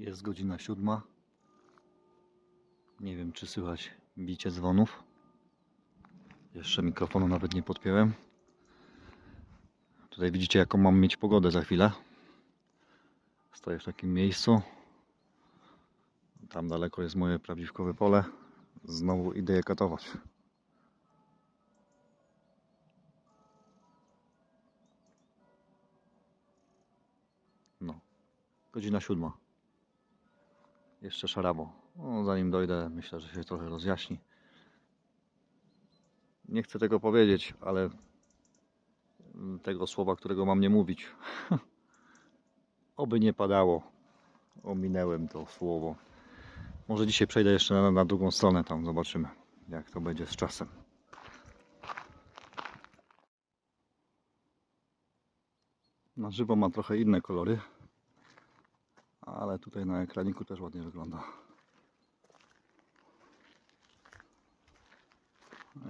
Jest godzina siódma. Nie wiem, czy słychać bicie dzwonów. Jeszcze mikrofonu nawet nie podpiąłem. Tutaj widzicie, jaką mam mieć pogodę za chwilę. Stoję w takim miejscu. Tam daleko jest moje prawdziwkowe pole. Znowu idę je katować. No, godzina siódma. Jeszcze szarabo. No, zanim dojdę, myślę, że się trochę rozjaśni. Nie chcę tego powiedzieć, ale tego słowa, którego mam nie mówić. Oby nie padało. Ominęłem to słowo. Może dzisiaj przejdę jeszcze na, na drugą stronę, tam zobaczymy, jak to będzie z czasem. Na żywo ma trochę inne kolory, ale tutaj na ekraniku też ładnie wygląda.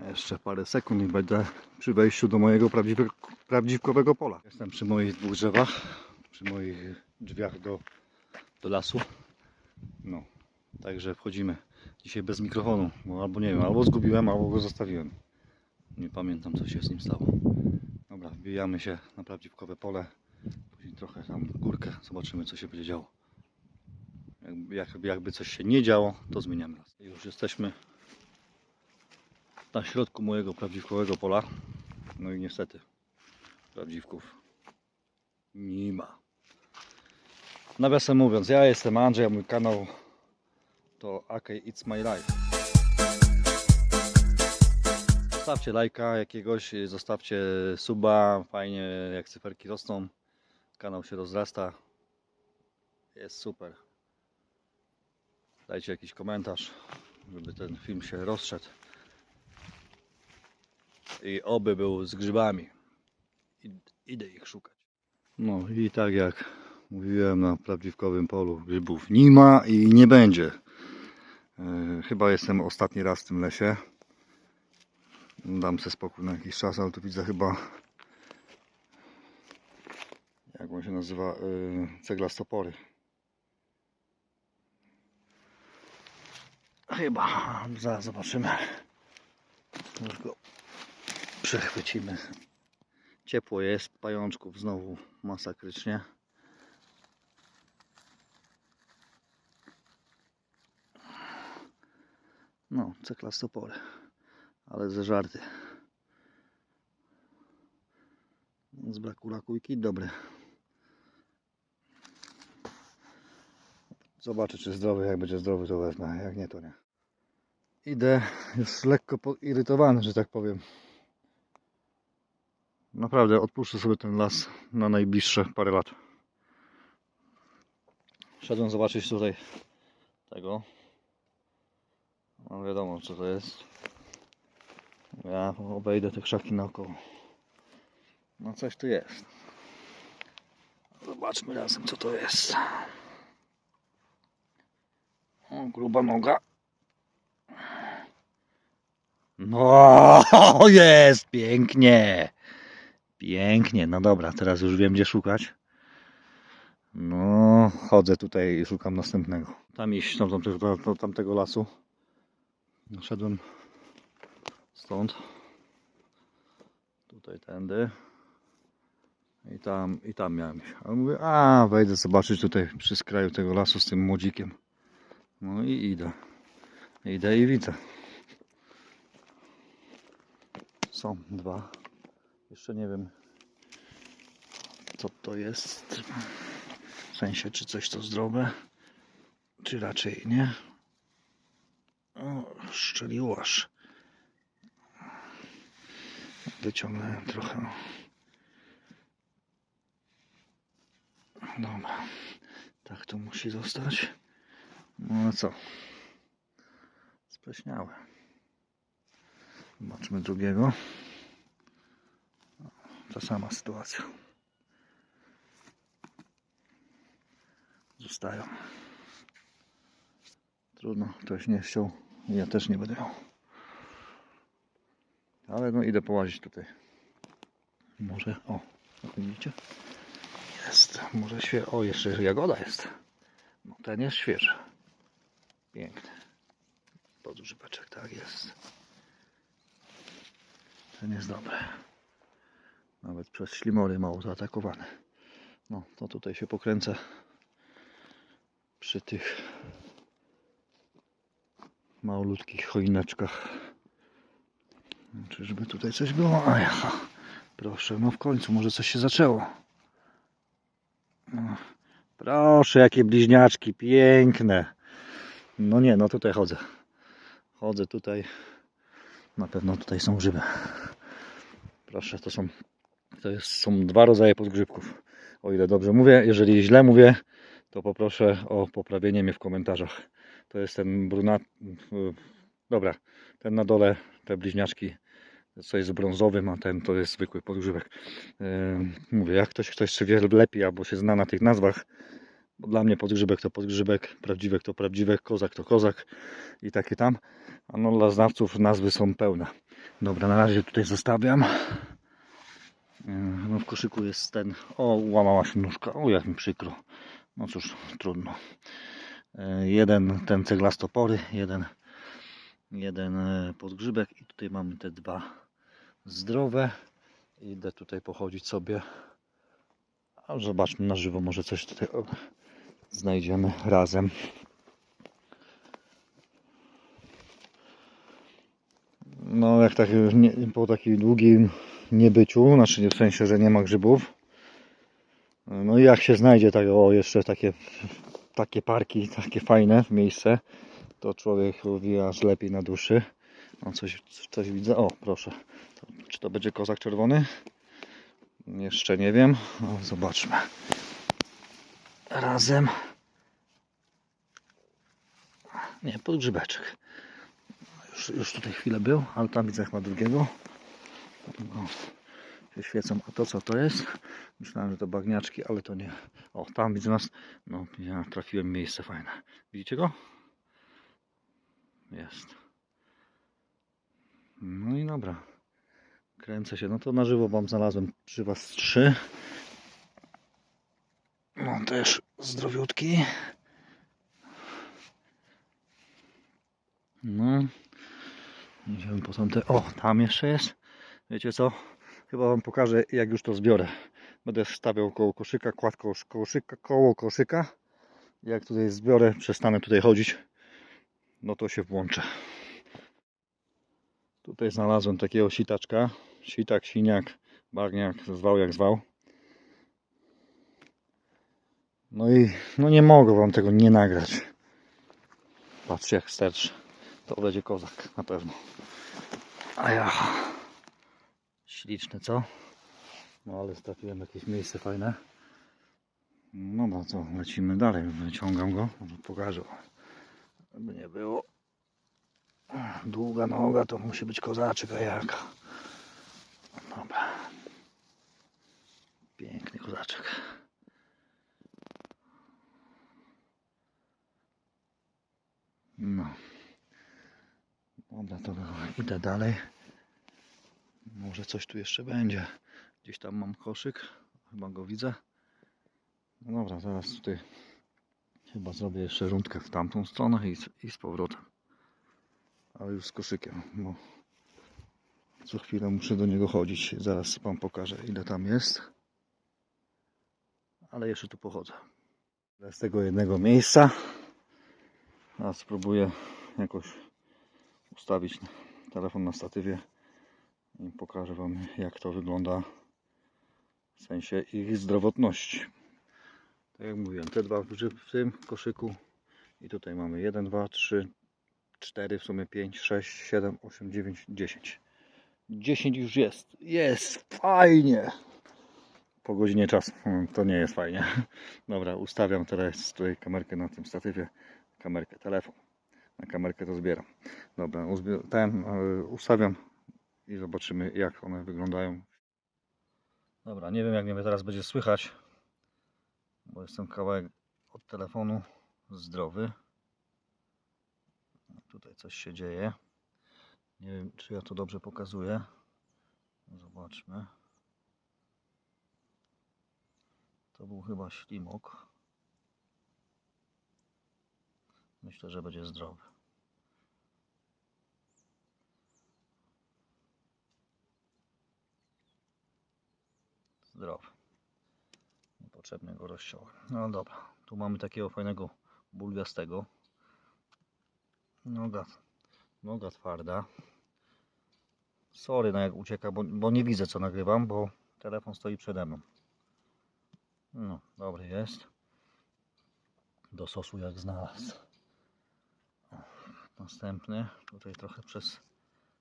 Jeszcze parę sekund i będę przy wejściu do mojego prawdziwkowego pola. Jestem przy moich dwóch drzewach, przy moich drzwiach do, do lasu. No, także wchodzimy. Dzisiaj bez mikrofonu, bo albo nie wiem, albo zgubiłem, albo go zostawiłem. Nie pamiętam co się z nim stało. Dobra, wbijamy się na prawdziwkowe pole. Później trochę tam górkę, zobaczymy co się będzie działo. Jakby, jakby, coś się nie działo, to zmieniamy las. Już jesteśmy na środku mojego prawdziwkowego pola. No i niestety prawdziwków nie ma. Nawiasem mówiąc, ja jestem Andrzej, a mój kanał to AK It's My Life. Zostawcie lajka jakiegoś, zostawcie suba, fajnie jak cyferki rosną, kanał się rozrasta, jest super. Dajcie jakiś komentarz, żeby ten film się rozszedł i oby był z grzybami. I, idę ich szukać. No i tak jak mówiłem na prawdziwkowym polu, grzybów nie ma i nie będzie. E, chyba jestem ostatni raz w tym lesie. Dam sobie spokój na jakiś czas, ale tu widzę chyba jak on się nazywa e, ceglastopory. Chyba, zaraz zobaczymy. Już go przechwycimy. Ciepło jest, pajączków znowu masakrycznie. No, ceklastopory, ale ze żarty. Z braku raku i kit dobry. Zobaczę czy zdrowy, jak będzie zdrowy to wezmę, jak nie to nie. Idę już lekko poirytowany, że tak powiem. Naprawdę odpuszczę sobie ten las na najbliższe parę lat. Szedłem zobaczyć tutaj tego. No wiadomo co to jest. Ja obejdę te krzaki naokoło. No coś tu jest. Zobaczmy razem co to jest. O, gruba noga. No, jest pięknie. Pięknie, no dobra, teraz już wiem gdzie szukać. No, chodzę tutaj i szukam następnego. Tam iść tamtego, do, do tamtego lasu. Szedłem stąd. Tutaj tędy. I tam, i tam miałem iść. A mówię, a wejdę zobaczyć tutaj przy skraju tego lasu z tym młodzikiem. No i idę. Idę i widzę. Są dwa. Jeszcze nie wiem, co to jest. W sensie, czy coś to zdrowe, czy raczej nie. O, szczeliło aż. Wyciągnąłem trochę. Dobra. Tak to musi zostać. No co? Spleśniałe. Zobaczmy drugiego. Ta sama sytuacja. Zostają. Trudno, ktoś nie chciał. Ja też nie będę miał. Ale no idę połazić tutaj. Może, o, widzicie? Jest, może się, o jeszcze jagoda jest. No. ten jest świeży. Piękny. Podgrzybeczek, tak jest. Ten jest dobry. Nawet przez ślimory mało zaatakowany. No, to tutaj się pokręcę przy tych malutkich choineczkach. Czyżby tutaj coś było? A. Proszę, no w końcu może coś się zaczęło. No. Proszę, jakie bliźniaczki, piękne. No nie, no tutaj chodzę. Chodzę tutaj. Na pewno tutaj są grzyby. Proszę, to są, to jest, są dwa rodzaje podgrzybków. O ile dobrze mówię, jeżeli źle mówię, to poproszę o poprawienie mnie w komentarzach. To jest ten brunat... Dobra, ten na dole, te bliźniaczki, co jest brązowym, a ten to jest zwykły podgrzybek. Mówię, jak ktoś, ktoś się wie lepiej albo się zna na tych nazwach, bo dla mnie podgrzybek to podgrzybek, prawdziwek to prawdziwek, kozak to kozak i takie tam. A no dla znawców nazwy są pełne. Dobra, na razie tutaj zostawiam. No w koszyku jest ten. O, łamała się nóżka. O, jak mi przykro. No cóż, trudno. Yy, Jeden ten ceglastopory, jeden, jeden e, podgrzybek i tutaj mamy te dwa zdrowe. Idę tutaj pochodzić sobie. A zobaczmy na żywo, może coś tutaj znajdziemy razem. No, jak tak nie, po takim długim niebyciu, znaczy nie w sensie, że nie ma grzybów. No i jak się znajdzie tak, o, jeszcze takie, takie parki, takie fajne miejsce, to człowiek mówi aż lepiej na duszy. O, coś, coś widzę. O, proszę. To, czy to będzie kozak czerwony? Jeszcze nie wiem. O, zobaczmy. Razem. Nie, podgrzybeczek. Już, już tutaj chwilę był, ale tam widzę chyba drugiego. O, się świecą. A to co to jest? Myślałem, że to bagniaczki, ale to nie. O, tam widzę nas. No, ja trafiłem miejsce fajne. Widzicie go? Jest. No i dobra. Kręcę się. No to na żywo wam znalazłem przy was trzy. No też zdrowiutki. No. Idziemy po tamte. O, tam jeszcze jest. Wiecie co? Chyba wam pokażę jak już to zbiorę. Będę stawiał koło koszyka, kładł koło koszyka, koło koszyka. Jak tutaj zbiorę, przestanę tutaj chodzić, no to się włączę. Tutaj znalazłem takiego sitaczka. Sitak, siniak, bagniak, zwał jak zwał. No i no nie mogę wam tego nie nagrać. Patrzcie jak sterczy. To będzie kozak na pewno. A ja. Śliczne co? No ale trafiłem w jakieś miejsce fajne. No no co, lecimy dalej. Wyciągam go. Może pokażę. Żeby nie było. Długa noga to musi być kozaczek, a jaka. Dobra. Piękny kozaczek. No. Dobra, to idę dalej. Może coś tu jeszcze będzie. Gdzieś tam mam koszyk. Chyba go widzę. No dobra, zaraz tutaj chyba zrobię jeszcze rundkę w tamtą stronę i, i z powrotem. Ale już z koszykiem, bo co chwilę muszę do niego chodzić. Zaraz wam pokażę ile tam jest. Ale jeszcze tu pochodzę. Z tego jednego miejsca. A spróbuję jakoś ustawić telefon na statywie i pokażę Wam jak to wygląda w sensie ich zdrowotności. Tak jak mówiłem, te dwa w tym koszyku i tutaj mamy 1, 2, 3, 4, w sumie 5, 6, 7, 8, 9, 10. 10 już jest. Jest fajnie. Po godzinie czasu. Hmm, To nie jest fajnie. Dobra, ustawiam teraz tutaj kamerkę na tym statywie. Kamerkę, telefon. Na kamerkę to zbieram. Dobra, ten e, ustawiam i zobaczymy jak one wyglądają. Dobra, nie wiem jak mnie teraz będzie słychać, bo jestem kawałek od telefonu zdrowy. Tutaj coś się dzieje. Nie wiem czy ja to dobrze pokazuję. Zobaczmy. To był chyba ślimok. Myślę, że będzie zdrowy. Zdrowy. Niepotrzebnie go rozciąłem. No dobra, tu mamy takiego fajnego bulwiastego. Noga, noga twarda. Sorry, no jak ucieka, bo, bo nie widzę co nagrywam, bo telefon stoi przede mną. No, dobry jest. Do sosu jak znalazł. Następny, tutaj trochę przez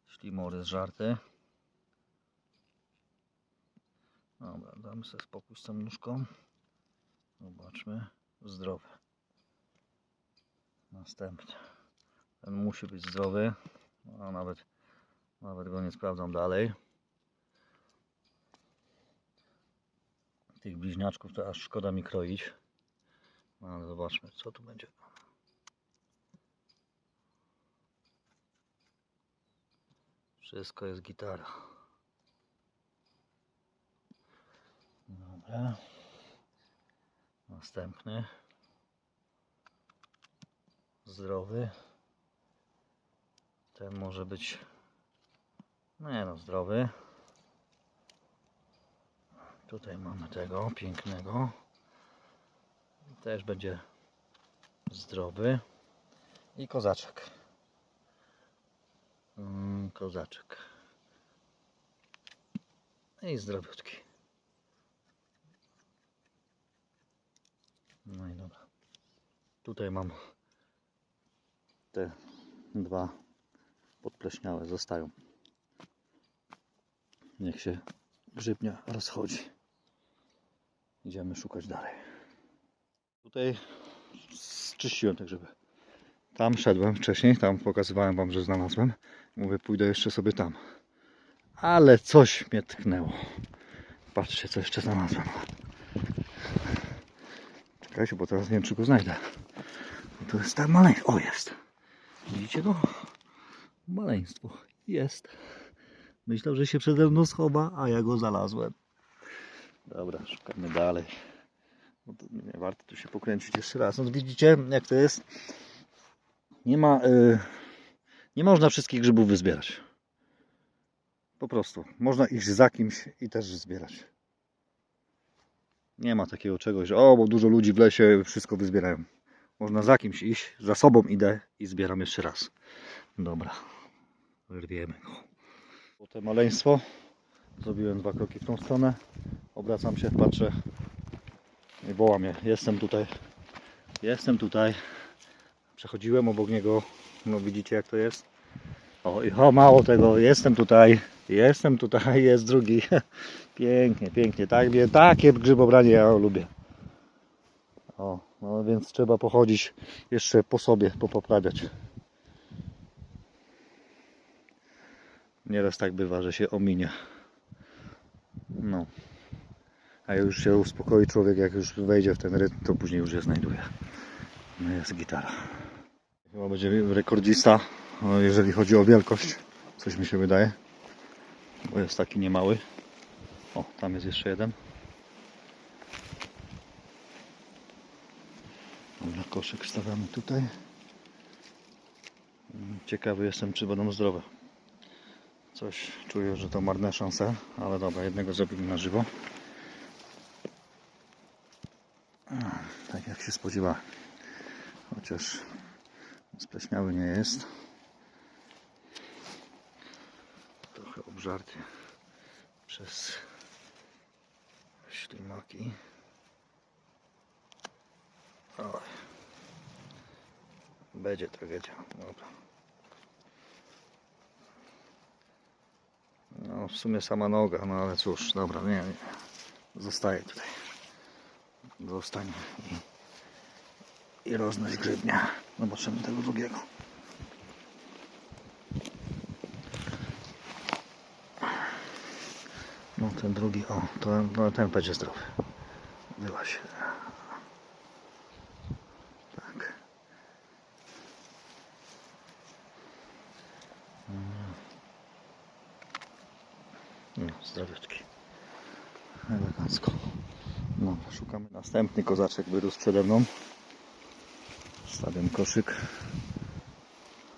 ślimory zżarty. Dobra, damy sobie spokój z tą nóżką. Zobaczmy. Zdrowy. Następny. Ten musi być zdrowy. A nawet, nawet go nie sprawdzam dalej. Tych bliźniaczków to aż szkoda mi kroić. No, ale zobaczmy, co tu będzie. Wszystko jest gitara. Dobra. Następny. Zdrowy. Ten może być. Nie no, zdrowy. Tutaj mamy tego pięknego. Też będzie zdrowy. I kozaczek. Mm, kozaczek. I zdrowiutki. No i dobra. Tutaj mam te dwa podpleśniałe zostają. Niech się grzybnia rozchodzi. Idziemy szukać dalej. Tutaj czyściłem te grzyby. Tam szedłem wcześniej, tam pokazywałem wam, że znalazłem. Mówię, pójdę jeszcze sobie tam. Ale coś mnie tknęło. Patrzcie, co jeszcze znalazłem. Czekajcie, bo teraz nie wiem, czy go znajdę. To jest tam maleństwo. O, jest. Widzicie go? Maleństwo. Jest. Myślał, że się przede mną schowa, a ja go znalazłem. Dobra, szukamy dalej. No nie warto tu się pokręcić jeszcze raz. No widzicie, jak to jest? Nie ma... y, nie można wszystkich grzybów wyzbierać. Po prostu. Można iść za kimś i też zbierać. Nie ma takiego czegoś, że o, bo dużo ludzi w lesie wszystko wyzbierają. Można za kimś iść, za sobą idę i zbieram jeszcze raz. Dobra, wyrwiemy go. Po te maleństwo zrobiłem dwa kroki w tą stronę. Obracam się, patrzę i woła mnie. Jestem tutaj. Jestem tutaj. Przechodziłem obok niego. No widzicie jak to jest. O, o mało tego, jestem tutaj. Jestem tutaj, jest drugi. Pięknie, pięknie. Tak, wie- takie grzybobranie ja lubię. O, no więc trzeba pochodzić jeszcze po sobie, popoprawiać. Nieraz tak bywa, że się ominie. No. A już się uspokoi człowiek, jak już wejdzie w ten rytm, to później już je znajduje. No jest gitara. Chyba będzie rekordzista, jeżeli chodzi o wielkość. Coś mi się wydaje. Bo jest taki niemały. O, tam jest jeszcze jeden. Dobra, koszyk stawiamy tutaj. Mm, Ciekawy jestem, czy będą zdrowe. Coś czuję, że to marne szanse, ale dobra, jednego zrobimy na żywo. Tak jak się spodziewałem. Chociaż spleśniały nie jest. Trochę obżarty przez ślimaki. Oj. Będzie tragedia. Dobra. No w sumie sama noga, no ale cóż, dobra, nie, nie. Zostaje tutaj. Zostanie i, i roznoś grzybnia. Zobaczymy tego drugiego. Ten drugi, o, to, no, ten będzie zdrowy. Się. Tak. No, zdrowiutki. Elegancko. No, szukamy. Następny kozaczek wyrósł przede mną. Stawiam koszyk.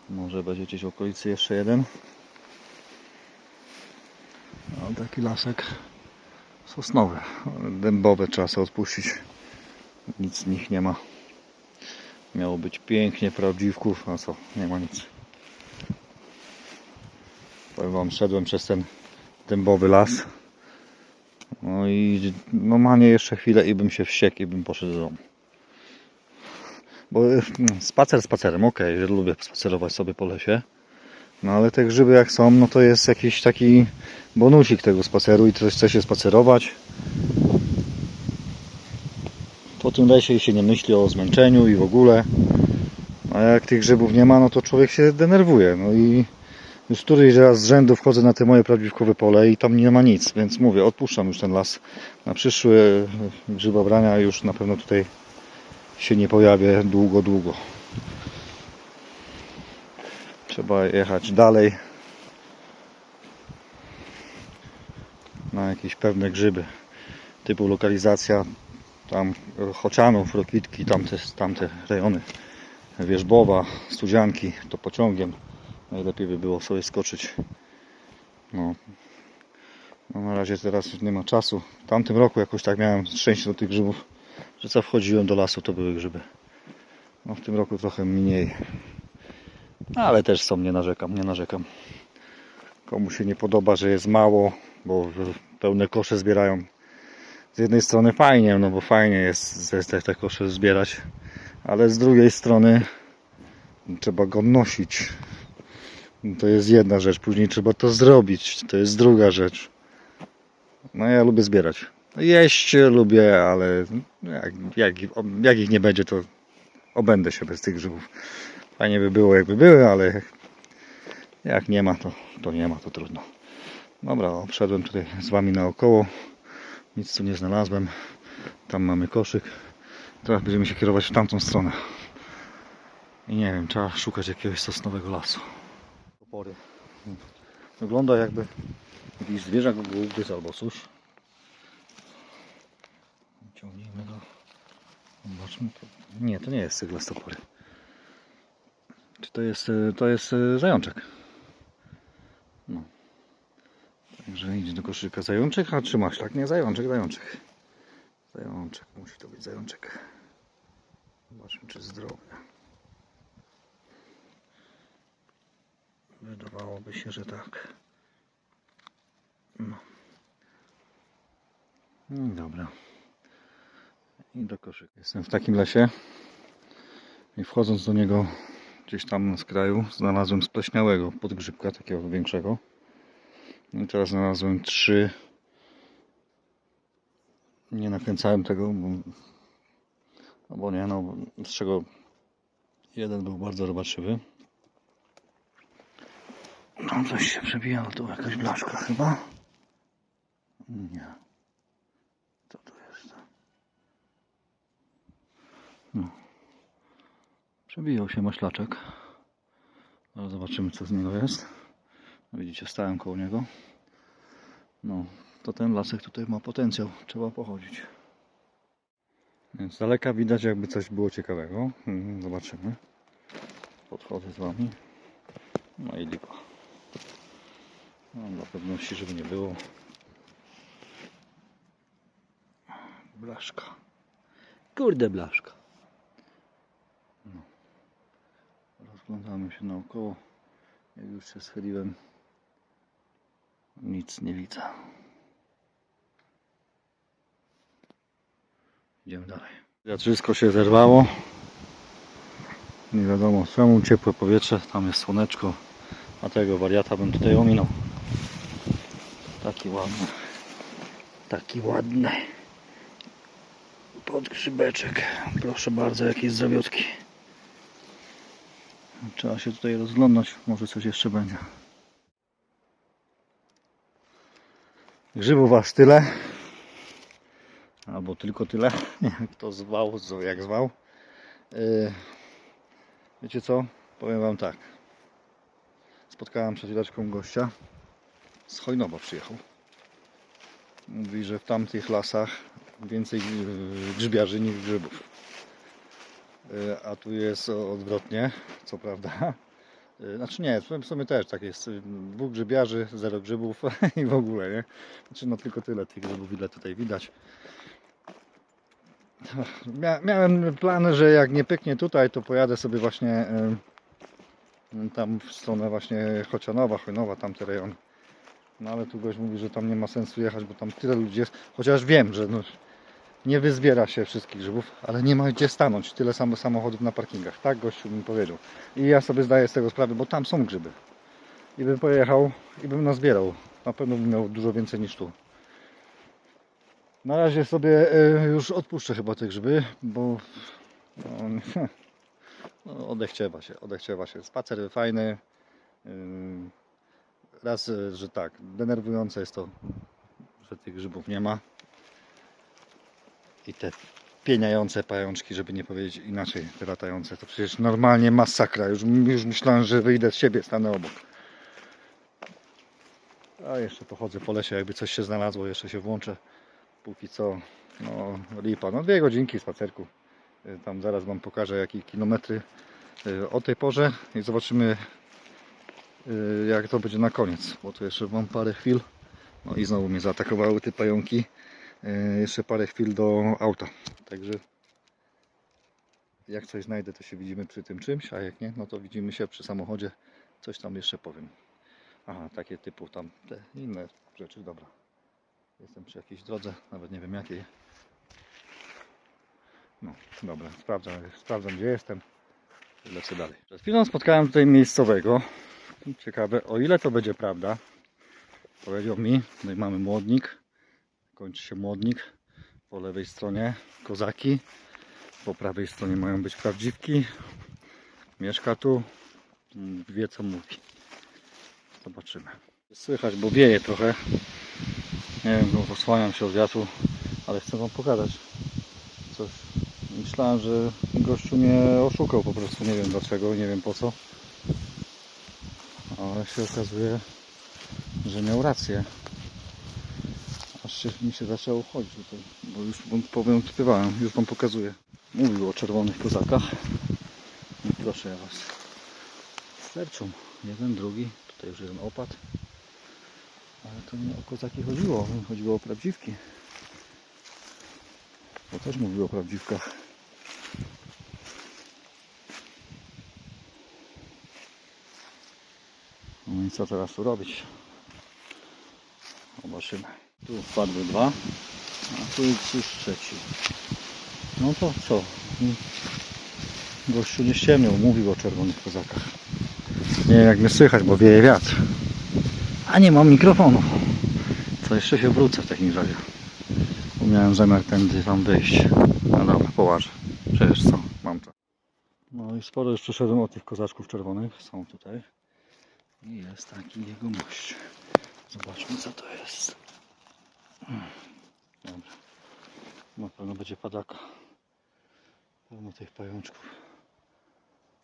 Może będzie gdzieś w okolicy jeszcze jeden. No, taki lasek sosnowy. Dębowe trzeba odpuścić. Nic z nich nie ma. Miało być pięknie, prawdziwków, a co? Nie ma nic. Powiem wam, szedłem przez ten dębowy las. No i normalnie jeszcze chwilę i bym się wściekł i bym poszedł do domu. Bo y, spacer spacerem, okej, że lubię spacerować sobie po lesie. No ale te grzyby jak są, no to jest jakiś taki bonusik tego spaceru i ktoś chce się spacerować. Po tym lesie się nie myśli o zmęczeniu i w ogóle. A jak tych grzybów nie ma, no to człowiek się denerwuje. No i już któryś raz z rzędu wchodzę na te moje prawdziwkowe pole i tam nie ma nic, więc mówię, odpuszczam już ten las. Na przyszłe grzybobrania już na pewno tutaj się nie pojawię długo, długo. Trzeba jechać dalej. Na jakieś pewne grzyby typu lokalizacja tam Chocianów, Rokitki, tamte, tamte rejony. Wierzbowa, Studzianki, to pociągiem. Najlepiej by było sobie skoczyć. No. no na razie teraz nie ma czasu. W tamtym roku jakoś tak miałem szczęście do tych grzybów że co wchodziłem do lasu to były grzyby. No w tym roku trochę mniej ale też są, nie narzekam, nie narzekam komu się nie podoba, że jest mało bo pełne kosze zbierają z jednej strony fajnie, no bo fajnie jest te, te, te kosze zbierać, ale z drugiej strony trzeba go nosić. To jest jedna rzecz, później trzeba to zrobić, to jest druga rzecz. No ja lubię zbierać. Jeść lubię, ale jak, jak, jak ich nie będzie, to obędę się bez tych grzybów. Fajnie by było, jakby były, ale jak nie ma, to, to nie ma, to trudno. Dobra, obszedłem tutaj z Wami naokoło. Nic tu nie znalazłem. Tam mamy koszyk. Teraz będziemy się kierować w tamtą stronę. I nie wiem, trzeba szukać jakiegoś sosnowego lasu. Topory. Wygląda jakby jakiś zwierzak ugryzł albo coś. Ciągnijmy go. Zobaczmy. Nie, to nie jest cygla z topory. Czy to jest, e, to jest e, zajączek? No. Także idź do koszyka zajączek, a czy maślak? Nie, zajączek, zajączek. Zajączek, musi to być zajączek. Zobaczmy, czy zdrowy. Wydawałoby się, że tak. No. No dobra. I do koszyka. Jestem w takim lesie. I wchodząc do niego gdzieś tam z kraju, znalazłem spleśniałego podgrzybka, takiego większego. No I teraz znalazłem trzy. Nie nakręcałem tego, bo, no bo nie, no z czego jeden był bardzo robaczywy. No coś się przebijało, tu jakaś blaszka chyba. Nie. Co to jest? No. Przebijał się maślaczek. Zaraz zobaczymy co z niego jest. No Widzicie, stałem koło niego. No, to ten lasek tutaj ma potencjał. Trzeba pochodzić. Więc z daleka widać, jakby coś było ciekawego. Mhm, Zobaczymy. Podchodzę z wami. No i lipa. No, dla pewności, żeby nie było. Blaszka. Kurde blaszka. Rozglądamy się naokoło. Jak już się schyliłem, nic nie widzę. Idziemy dalej. Wszystko się zerwało. Nie wiadomo czemu, ciepłe powietrze, tam jest słoneczko, a tego wariata bym tutaj ominął. Taki ładny. Taki ładny. Podgrzybeczek. Proszę bardzo, jakiś zdrowiutki. Trzeba się tutaj rozglądać, może coś jeszcze będzie. Grzybów aż tyle. Albo tylko tyle. Wiem kto zwał, jak zwał. Yy, wiecie co? Powiem wam tak. Spotkałem przed chwileczką gościa. Z Chojnowa przyjechał. Mówi, że w tamtych lasach więcej grzybiarzy niż grzybów. Y, A tu jest odwrotnie, co prawda. Y, Znaczy nie, w sumie- też tak jest. Dwóch grzybiarzy, zero grzybów i w ogóle, nie? Znaczy no tylko tyle tych grzybów, ile tutaj widać. Mia miałem plan, że jak nie pyknie tutaj, to pojadę sobie właśnie tam w stronę właśnie Chocianowa, Chojnowa, tamte rejony. No ale tu gość mówi, że tam nie ma sensu jechać, bo tam tyle ludzi jest. Chociaż wiem, że no, nie wyzbiera się wszystkich grzybów, ale nie ma gdzie stanąć. Tyle samo samochodów na parkingach. Tak gościu mi powiedział. I ja sobie zdaję z tego sprawę, bo tam są grzyby. I bym pojechał i bym nazbierał. Na pewno bym miał dużo więcej niż tu. Na razie sobie e, już odpuszczę chyba te grzyby, bo no, odechciewa się, odechciewa się. Spacer fajny. Raz, że tak, denerwujące jest to, że tych grzybów nie ma. I te pieniające pajączki, żeby nie powiedzieć inaczej, te latające, to przecież normalnie masakra. Już, już myślałem, że wyjdę z siebie, stanę obok. A jeszcze pochodzę po lesie, jakby coś się znalazło, jeszcze się włączę. Póki co, no lipa, no dwie godzinki spacerku. Y, Tam zaraz Wam pokażę jakie kilometry y, o tej porze i zobaczymy y, jak to będzie na koniec, bo tu jeszcze mam parę chwil. No i znowu mnie zaatakowały te pająki. Y, Jeszcze parę chwil do auta. Także jak coś znajdę, to się widzimy przy tym czymś, a jak nie, no to widzimy się przy samochodzie. Coś tam jeszcze powiem. Aha, takie typu tam te inne rzeczy, dobra. Jestem przy jakiejś drodze, nawet nie wiem jakiej. No, dobra, sprawdzam, sprawdzam gdzie jestem. i Lecę dalej. Przed chwilą spotkałem tutaj miejscowego. Ciekawe, o ile to będzie prawda. Powiedział mi, tutaj mamy młodnik. Kończy się młodnik. Po lewej stronie kozaki. Po prawej stronie mają być prawdziwki. Mieszka tu. Wie co mówi. Zobaczymy. Słychać, bo wieje trochę. Nie wiem, no, osłaniam się od wiatru, ale chcę Wam pokazać coś. Myślałem, że gościu mnie oszukał po prostu. Nie wiem dlaczego, nie wiem po co. Ale się okazuje, że miał rację. Się, mi się zaczęło chodzić tutaj, bo już śpiewałem, już Wam pokazuję. Mówił o czerwonych kozakach. I proszę ja Was. Sterczą. Jeden, drugi. Tutaj już jeden opad. Ale to nie o kozaki chodziło, chodziło o prawdziwki. Bo też mówił o prawdziwkach. No i co teraz tu robić? Zobaczymy. Tu wpadły dwa, a tu jest już trzeci. No to co? Gościu nie ściemniał, mówił o czerwonych kozakach. Nie wiem jak mnie słychać, bo wieje wiatr. A nie mam mikrofonu. To jeszcze się wrócę w takim razie. Bo miałem zamiar tędy tam wyjść. No dobra, połażę. Przecież co, mam to. No i sporo już przeszedłem od tych kozaczków czerwonych. Są tutaj. I jest taki jego mość. Zobaczmy co to jest. Hmm. Dobra. Na pewno będzie padaka. Pełno tych pajączków.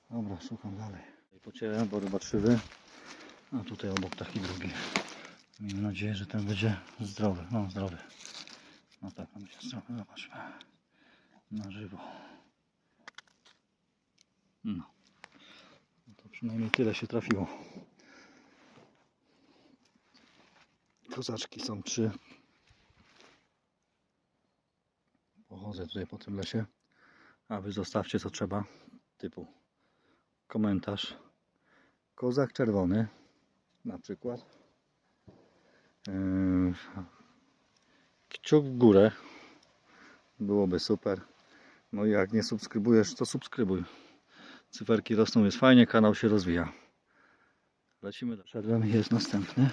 Dobra, szukam dalej. I pocieram, bo ryba trzywy. A tutaj obok taki drugi. Miejmy nadzieję, że ten będzie zdrowy. No, zdrowy. Na pewno będzie zdrowy. Zobaczmy. Na żywo. No. no to przynajmniej tyle się trafiło. Kozaczki są trzy. Pochodzę tutaj po tym lesie. A wy zostawcie co trzeba. Typu komentarz. Kozak czerwony na przykład. Yy, Kciuk w górę. Byłoby super. No i jak nie subskrybujesz, to subskrybuj. Cyferki rosną, jest fajnie, kanał się rozwija. Lecimy. Szedłem i jest następny.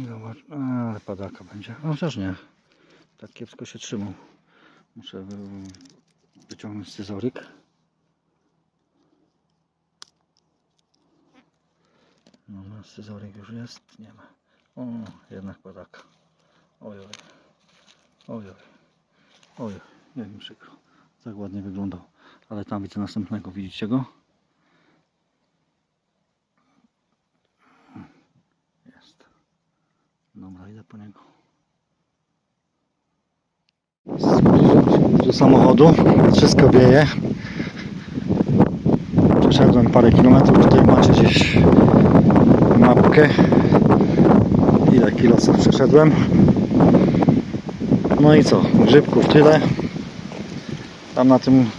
I Zobacz, ale padaka będzie. No chociaż nie. Tak kiepsko się trzymał. Muszę wy- wyciągnąć scyzoryk. No, no scyzoryk już jest, nie ma. O, jednak padaka. Oj, oj. Oj, oj. Oj, jak mi przykro. Tak ładnie wyglądał. Ale tam widzę następnego, widzicie go? Jest. Dobra, idę po niego. Do samochodu. Wszystko wieje. Przeszedłem parę kilometrów. Tutaj macie gdzieś mapkę. Ile kilosów przeszedłem. No i co? Grzybków tyle. Tam na tym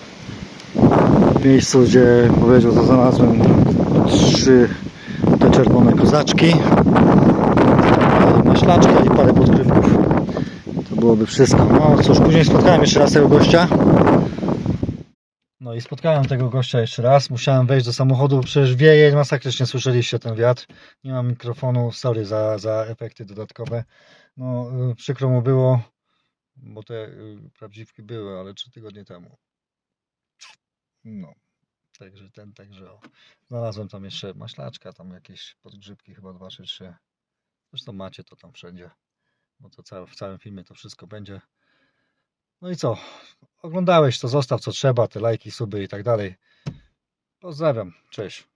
miejscu, gdzie powiedział, to znalazłem trzy te czerwone kozaczki. Maślaczka i parę podgrzybków. To byłoby wszystko. No cóż, później spotkałem jeszcze raz tego gościa. No i spotkałem tego gościa jeszcze raz. Musiałem wejść do samochodu, bo przecież wieje, masakrycznie słyszeliście ten wiatr. Nie mam mikrofonu, sorry za, za efekty dodatkowe. No y, przykro mu było, bo te y, prawdziwki były, ale trzy tygodnie temu. No, także ten, także o. Znalazłem tam jeszcze maślaczka, tam jakieś podgrzybki, chyba dwa czy trzy. Zresztą macie to tam wszędzie, bo to w całym filmie to wszystko będzie. No i co? Oglądałeś to, zostaw co trzeba, te lajki, suby i tak dalej. Pozdrawiam, cześć.